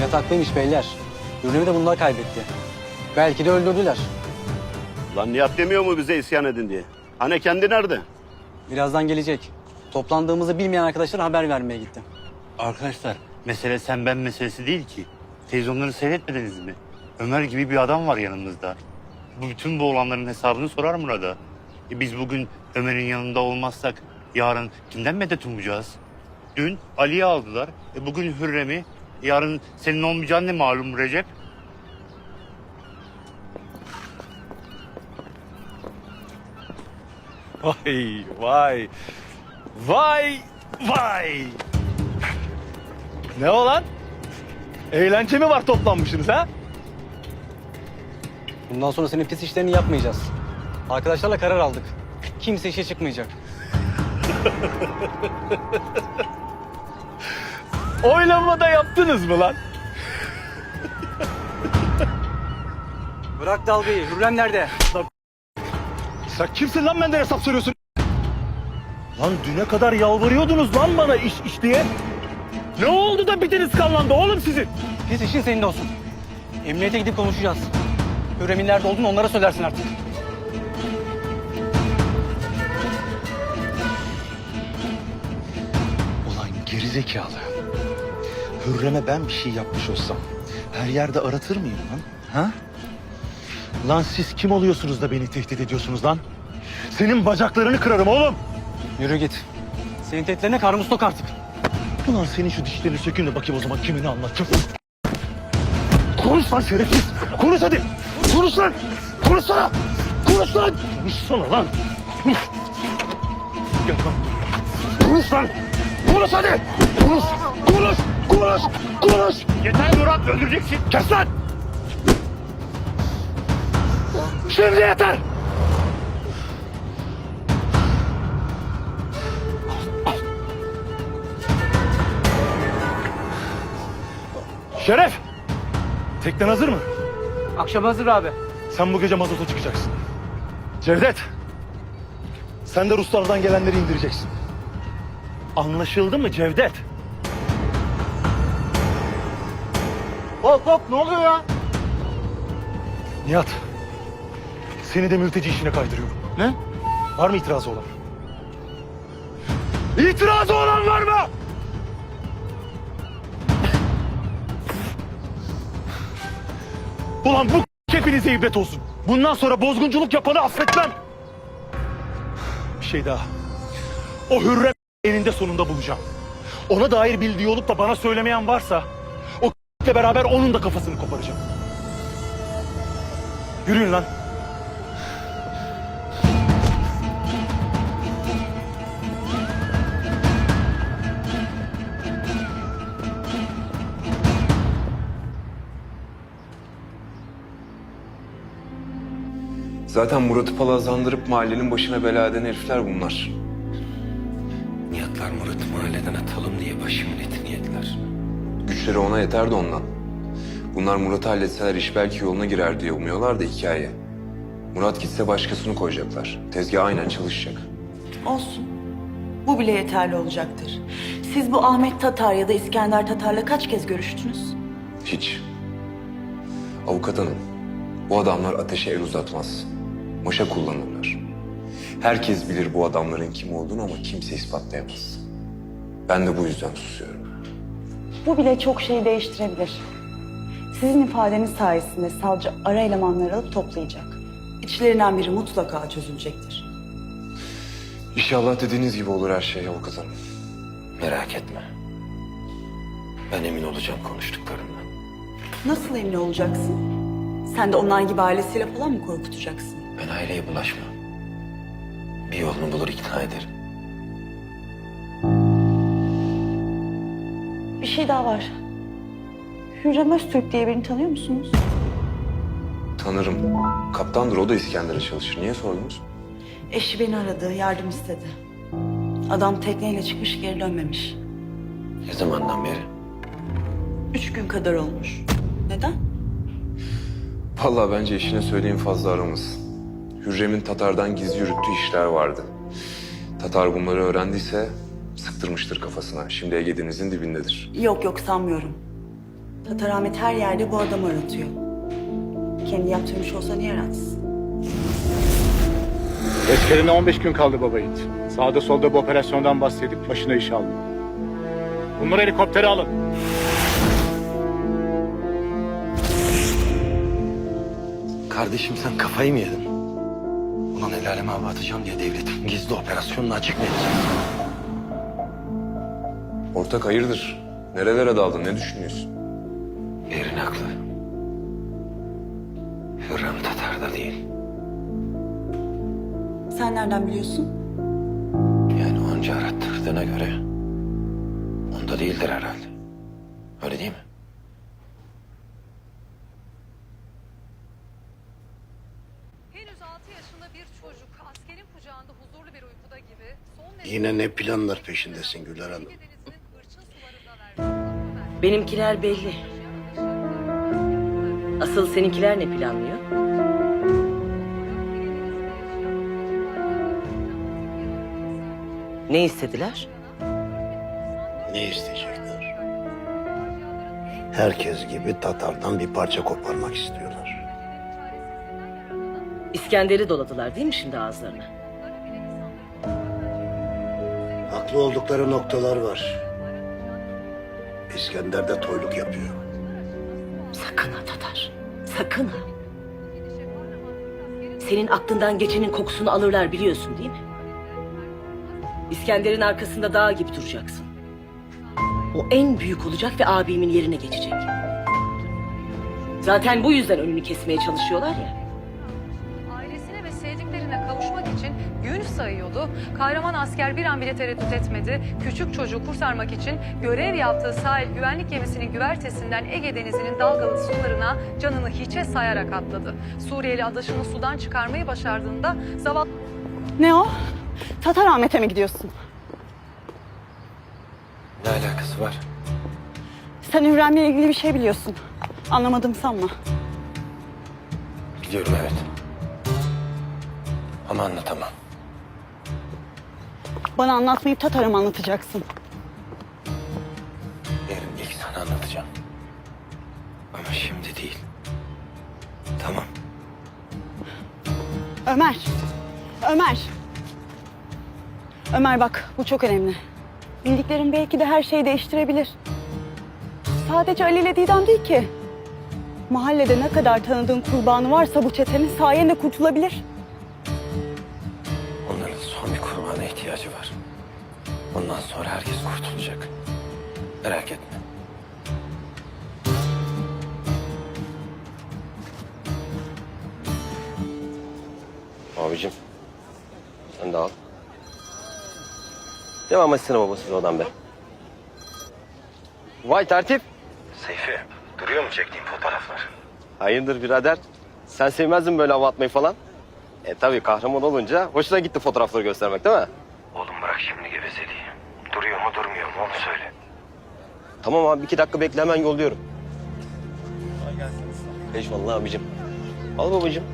Yataklıymış beyler. Hürrem'i de bunlar kaybetti. Belki de öldürdüler. Lan Nihat demiyor mu bize isyan edin diye? Hani kendi nerede? Birazdan gelecek. Toplandığımızı bilmeyen arkadaşlara haber vermeye gitti. Arkadaşlar mesele sen ben meselesi değil ki. Televizyonları seyretmediniz mi? Ömer gibi bir adam var yanımızda. Bu bütün bu olanların hesabını sorar Murat'a. E biz bugün Ömer'in yanında olmazsak yarın kimden medet umacağız? Dün Ali'yi aldılar. E bugün Hürrem'i. Yarın senin olmayacağın ne malum Recep? Vay vay. Vay vay. Ne o lan? Eğlence mi var toplanmışsınız ha? Bundan sonra senin pis işlerini yapmayacağız. Arkadaşlarla karar aldık. Kimse işe çıkmayacak. Oylama da yaptınız mı lan? Bırak dalgayı. Hürrem nerede? Sen kimsin lan benden hesap soruyorsun? Lan düne kadar yalvarıyordunuz lan bana iş iş diye. Ne oldu da bitiniz kanlandı oğlum sizin? Pis işin senin de olsun. Emniyete gidip konuşacağız. Hürrem'in nerede olduğunu onlara söylersin artık. Ulan gerizekalı. Hürrem'e ben bir şey yapmış olsam her yerde aratır mıyım lan? Ha? Lan siz kim oluyorsunuz da beni tehdit ediyorsunuz lan? Senin bacaklarını kırarım oğlum. Yürü git. Senin tehditlerine karnımız tok artık. Ulan senin şu dişlerini sökün de bakayım o zaman kimini anlatacağım. Konuş lan şerefsiz. Konuş hadi. Konuş lan. Konuşsana. Konuş lan. Konuşsana lan. Konuş lan. Konuş hadi. Konuş. Konuş. Konuş. Konuş. Yeter Murat öldüreceksin. Kes lan. Şimdi yeter. Şeref. Teknen hazır mı? Akşam hazır abi. Sen bu gece mazota çıkacaksın. Cevdet. Sen de Ruslardan gelenleri indireceksin. Anlaşıldı mı Cevdet? Hop hop ne oluyor ya? Nihat. Seni de mülteci işine kaydırıyorum. Ne? Var mı itirazı olan? İtirazı olan var mı? Ulan bu hepinize ibret olsun. Bundan sonra bozgunculuk yapanı affetmem. Bir şey daha. O Hürrem eninde sonunda bulacağım. Ona dair bildiği olup da bana söylemeyen varsa ile beraber onun da kafasını koparacağım. Yürüyün lan. Zaten Murat'ı palazlandırıp mahallenin başına bela eden herifler bunlar. Niyatlar Murat'ı mahalleden atalım diye başımın etini yediler. Güçleri ona yeter de ondan. Bunlar Murat'ı halletseler iş belki yoluna girer diye umuyorlar da hikaye. Murat gitse başkasını koyacaklar. Tezgah aynen çalışacak. Olsun. Bu bile yeterli olacaktır. Siz bu Ahmet Tatar ya da İskender Tatar'la kaç kez görüştünüz? Hiç. Avukat hanım, bu adamlar ateşe el uzatmaz. Maşa kullanırlar. Herkes bilir bu adamların kim olduğunu ama kimse ispatlayamaz. Ben de bu yüzden susuyorum. Bu bile çok şey değiştirebilir. Sizin ifadeniz sayesinde savcı ara elemanları alıp toplayacak. İçlerinden biri mutlaka çözülecektir. İnşallah dediğiniz gibi olur her şey avukat hanım. Merak etme. Ben emin olacağım konuştuklarımdan. Nasıl emin olacaksın? Sen de onlar gibi ailesiyle falan mı korkutacaksın? Ben aileye bulaşmam. Bir yolunu bulur ikna ederim. Bir şey daha var. Hürrem Öztürk diye birini tanıyor musunuz? Tanırım. Kaptandır o da İskender'e çalışır. Niye sordunuz? Eşi beni aradı, yardım istedi. Adam tekneyle çıkmış geri dönmemiş. Ne zamandan beri? Üç gün kadar olmuş. Neden? Vallahi bence işine söyleyin fazla aramasın. Hürrem'in Tatar'dan gizli yürüttüğü işler vardı. Tatar bunları öğrendiyse sıktırmıştır kafasına. Şimdi Ege Denizi'nin dibindedir. Yok yok sanmıyorum. Tatar Ahmet her yerde bu adamı aratıyor. Kendi yaptırmış olsa niye aratsın? Eskerine 15 gün kaldı baba yiğit. Sağda solda bu operasyondan bahsedip başına iş alma. Bunları helikoptere alın. Kardeşim sen kafayı mı yedin? Ulan el aleme hava atacağım diye devletin gizli operasyonunu açık mı edeceksin? Ortak hayırdır? Nerelere daldın? Ne düşünüyorsun? Yerin haklı. Hürrem Tatar'da değil. Sen nereden biliyorsun? Yani onca arattırdığına göre onda değildir herhalde. Öyle değil mi? Henüz 6 yaşında bir çocuk askerin kucağında huzurlu bir uykuda gibi son Yine ne planlar peşindesin Güler Hanım? Benimkiler belli. Asıl seninkiler ne planlıyor? Ne istediler? Ne isteyecekler? Herkes gibi Tatar'dan bir parça koparmak istiyorlar. İskender'i doladılar değil mi şimdi ağızlarına? Haklı oldukları noktalar var. İskender de toyluk yapıyor. Sakın ha Tatar. Sakın ha. Senin aklından geçenin kokusunu alırlar biliyorsun değil mi? İskender'in arkasında dağ gibi duracaksın. O en büyük olacak ve abimin yerine geçecek. Zaten bu yüzden önünü kesmeye çalışıyorlar ya. Sayıyordu. Kahraman asker bir an bile tereddüt etmedi. Küçük çocuğu kurtarmak için görev yaptığı sahil güvenlik gemisinin güvertesinden Ege Denizi'nin dalgalı sularına canını hiçe sayarak atladı. Suriyeli adaşını sudan çıkarmayı başardığında zavallı Ne o? Tatar Ahmet'e mi gidiyorsun? Ne alakası var? Sen Hürrem'le ilgili bir şey biliyorsun. Anlamadım sanma. Biliyorum evet. Ama anlatamam. Bana anlatmayıp Tatar'a mı anlatacaksın? Yarın ilk sana anlatacağım. Ama şimdi değil. Tamam. Ömer. Ömer. Ömer bak bu çok önemli. Bildiklerim belki de her şeyi değiştirebilir. Sadece Ali ile Didem değil ki. Mahallede ne kadar tanıdığın kurbanı varsa bu çetenin sayende kurtulabilir. Ondan sonra herkes kurtulacak. Merak etme. Abicim. Sen de al. Devam etsene babasız odan be. Vay tertip. Seyfi, duruyor mu çektiğim fotoğraflar? Hayırdır birader? Sen sevmezdin böyle hava atmayı falan. E tabii kahraman olunca hoşuna gitti fotoğrafları göstermek değil mi? Oğlum bırak şimdi mu durmuyor mu onu söyle. Tamam abi iki dakika bekle hemen yolluyorum. Eyvallah abicim. Al babacığım.